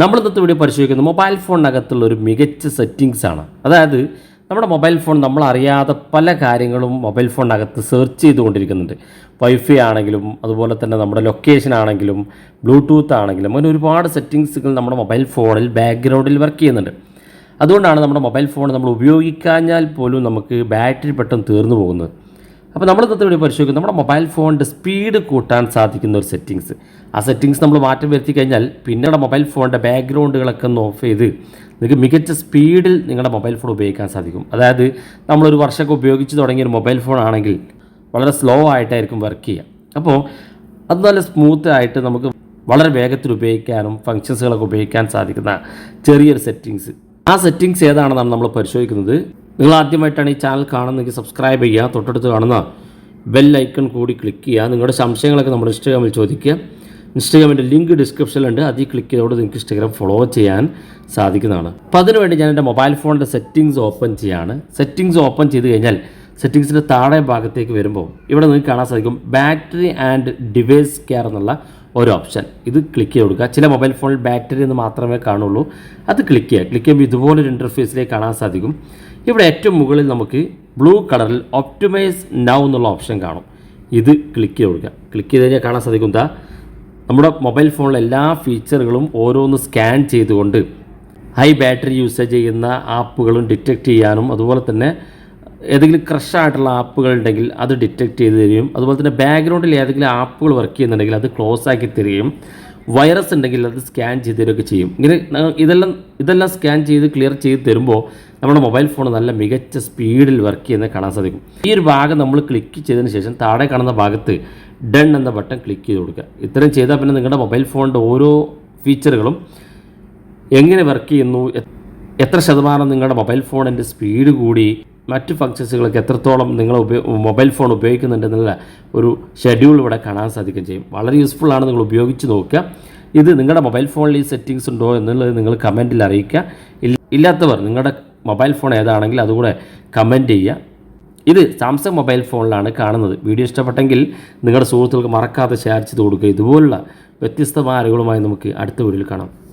നമ്മൾ ഇന്നത്തെ വീഡിയോ പരിശോധിക്കുന്നത് മൊബൈൽ ഫോണിനകത്തുള്ള ഒരു മികച്ച സെറ്റിങ്സ് ആണ്. അതായത് നമ്മുടെ മൊബൈൽ ഫോൺ നമ്മൾ അറിയാതെ പല കാര്യങ്ങളും മൊബൈൽ ഫോണിനകത്ത് സെർച്ച് ചെയ്തുകൊണ്ടിരിക്കുന്നുണ്ട്. വൈഫൈ ആണെങ്കിലും അതുപോലെ തന്നെ നമ്മുടെ ലൊക്കേഷൻ ആണെങ്കിലും ബ്ലൂടൂത്ത് ആണെങ്കിലും അങ്ങനെ ഒരുപാട് സെറ്റിങ്സുകൾ നമ്മുടെ മൊബൈൽ ഫോണിൽ ബാക്ക്ഗ്രൗണ്ടിൽ വർക്ക് ചെയ്യുന്നുണ്ട്. അതുകൊണ്ടാണ് നമ്മുടെ മൊബൈൽ ഫോൺ നമ്മൾ ഉപയോഗിക്കാഞ്ഞാൽ പോലും നമുക്ക് ബാറ്ററി പെട്ടെന്ന് തീർന്നു പോകുന്നത്. അപ്പോൾ നമ്മൾ ഇന്നത്തെ വീഡിയോ പരിശോധിക്കും. നമ്മുടെ മൊബൈൽ ഫോണിന്റെ സ്പീഡ് കൂട്ടാൻ സാധിക്കുന്ന ഒരു സെറ്റിങ്സ് ആ സെറ്റിങ്സ് നമ്മൾ മാറ്റം വരുത്തി കഴിഞ്ഞാൽ പിന്നെ നമ്മുടെ മൊബൈൽ ഫോണിന്റെ ബാക്ക്ഗ്രൗണ്ടുകളൊക്കെ ഒന്ന് ഓഫ് ചെയ്ത് നിങ്ങൾക്ക് മികച്ച സ്പീഡിൽ നിങ്ങളുടെ മൊബൈൽ ഫോൺ ഉപയോഗിക്കാൻ സാധിക്കും. അതായത് നമ്മളൊരു വർഷമൊക്കെ ഉപയോഗിച്ച് തുടങ്ങിയ ഒരു മൊബൈൽ ഫോൺ ആണെങ്കിൽ വളരെ സ്ലോ ആയിട്ടായിരിക്കും വർക്ക് ചെയ്യുക. അപ്പോൾ അത് നല്ല സ്മൂത്ത് ആയിട്ട് നമുക്ക് വളരെ വേഗത്തിൽ ഉപയോഗിക്കാനും ഫങ്ഷൻസുകളൊക്കെ ഉപയോഗിക്കാൻ സാധിക്കുന്ന ചെറിയൊരു സെറ്റിങ്സ് ആ സെറ്റിങ്സ് ഏതാണെന്നാണ് നമ്മൾ പരിശോധിക്കുന്നത്? നിങ്ങൾ ആദ്യമായിട്ടാണ് ഈ ചാനൽ കാണുന്നതെങ്കിൽ സബ്സ്ക്രൈബ് ചെയ്യുക തൊട്ടടുത്ത് കാണുന്ന ബെൽ ഐക്കൺ കൂടി ക്ലിക്ക് ചെയ്യുക. നിങ്ങളുടെ സംശയങ്ങളൊക്കെ നമ്മുടെ ഇൻസ്റ്റാഗ്രാമിൽ ചോദിക്കുക. ഇൻസ്റ്റാഗ്രാമിന്റെ ലിങ്ക് ഡിസ്ക്രിപ്ഷനിലുണ്ട് അതിൽ ക്ലിക്ക് ചെയ്തോടെ നിങ്ങൾക്ക് ഇൻസ്റ്റാഗ്രാം ഫോളോ ചെയ്യാൻ സാധിക്കുന്നതാണ്. അപ്പോൾ അതിനുവേണ്ടി ഞാൻ എന്റെ മൊബൈൽ ഫോണിന്റെ സെറ്റിങ്സ് ഓപ്പൺ ചെയ്യാണ്. സെറ്റിങ്സ് ഓപ്പൺ ചെയ്ത് കഴിഞ്ഞാൽ സെറ്റിങ്സിന്റെ താഴെ ഭാഗത്തേക്ക് വരുമ്പോൾ ഇവിടെ നിങ്ങൾക്ക് കാണാൻ സാധിക്കും ബാറ്ററി ആൻഡ് ഡിവൈസ് കെയർ എന്നുള്ള ഒരു ഓപ്ഷൻ. ഇത് ക്ലിക്ക് ചെയ്ത് കൊടുക്കുക. ചില മൊബൈൽ ഫോണിൽ ബാറ്ററി എന്ന് മാത്രമേ കാണുള്ളൂ. അത് ക്ലിക്ക് ചെയ്യുക. ക്ലിക്ക് ചെയ്യുമ്പോൾ ഇതുപോലൊരു ഇന്റർഫേസിലേക്ക് കാണാൻ സാധിക്കും. ഇവിടെ ഏറ്റവും മുകളിൽ നമുക്ക് ബ്ലൂ കളറിൽ ഒപ്റ്റിമൈസ് നൗ എന്നുള്ള ഓപ്ഷൻ കാണും. ഇത് ക്ലിക്ക് ചെയ്ത് കൊടുക്കുക. ക്ലിക്ക് ചെയ്ത് കഴിഞ്ഞാൽ കാണാൻ സാധിക്കും. എന്താ നമ്മുടെ മൊബൈൽ ഫോണിലെ എല്ലാ ഫീച്ചറുകളും ഓരോന്ന് സ്കാൻ ചെയ്തുകൊണ്ട് ഹൈ ബാറ്ററി യൂസേജ് ചെയ്യുന്ന ആപ്പുകളും ഡിറ്റക്റ്റ് ചെയ്യാനും അതുപോലെ തന്നെ ഏതെങ്കിലും ക്രഷ് ആയിട്ടുള്ള ആപ്പുകൾ ഉണ്ടെങ്കിൽ അത് ഡിറ്റക്റ്റ് ചെയ്ത് തരികയും അതുപോലെ തന്നെ ബാക്ക്ഗ്രൗണ്ടിൽ ഏതെങ്കിലും ആപ്പുകൾ വർക്ക് ചെയ്യുന്നുണ്ടെങ്കിൽ അത് ക്ലോസ് ആക്കി തരികയും വൈറസ് ഉണ്ടെങ്കിൽ അത് സ്കാൻ ചെയ്ത് തരികയൊക്കെ ചെയ്യും. ഇങ്ങനെ ഇതെല്ലാം ഇതെല്ലാം സ്കാൻ ചെയ്ത് ക്ലിയർ ചെയ്ത് തരുമ്പോൾ നമ്മുടെ മൊബൈൽ ഫോൺ നല്ല മികച്ച സ്പീഡിൽ വർക്ക് ചെയ്യുന്നത് കാണാൻ സാധിക്കും. ഈ ഒരു ഭാഗം നമ്മൾ ക്ലിക്ക് ചെയ്തതിന് ശേഷം താഴെ കാണുന്ന ഭാഗത്ത് ഡൺ എന്ന ബട്ടൺ ക്ലിക്ക് ചെയ്ത് കൊടുക്കുക. ഇത്രയും ചെയ്താൽ പിന്നെ നിങ്ങളുടെ മൊബൈൽ ഫോണിന്റെ ഓരോ ഫീച്ചറുകളും എങ്ങനെ വർക്ക് ചെയ്യുന്നു എത്ര ശതമാനം നിങ്ങളുടെ മൊബൈൽ ഫോണിന്റെ സ്പീഡ് കൂടി മറ്റ് ഫങ്ഷൻസുകളൊക്കെ എത്രത്തോളം നിങ്ങൾ മൊബൈൽ ഫോൺ ഉപയോഗിക്കുന്നുണ്ടെന്നുള്ള ഒരു ഷെഡ്യൂൾ ഇവിടെ കാണാൻ സാധിക്കുകയും ചെയ്യും. വളരെ യൂസ്ഫുൾ ആണ് നിങ്ങൾ ഉപയോഗിച്ച് നോക്കുക. ഇത് നിങ്ങളുടെ മൊബൈൽ ഫോണിൽ ഈ സെറ്റിങ്സ് ഉണ്ടോ എന്നുള്ളത് നിങ്ങൾ കമന്റിൽ അറിയിക്കുക. ഇല്ല- ഇല്ലാത്തവർ നിങ്ങളുടെ മൊബൈൽ ഫോൺ ഏതാണെങ്കിൽ അതുകൂടെ കമന്റ് ചെയ്യുക. ഇത് സാംസങ് മൊബൈൽ ഫോണിലാണ് കാണുന്നത്. വീഡിയോ ഇഷ്ടപ്പെട്ടെങ്കിൽ നിങ്ങളുടെ സുഹൃത്തുക്കൾക്ക് മറക്കാതെ ഷെയർ ചെയ്ത് കൊടുക്കുക. ഇതുപോലുള്ള വ്യത്യസ്തമായ അറിവുകളുമായി നമുക്ക് അടുത്ത വീഡിയോയിൽ കാണാം.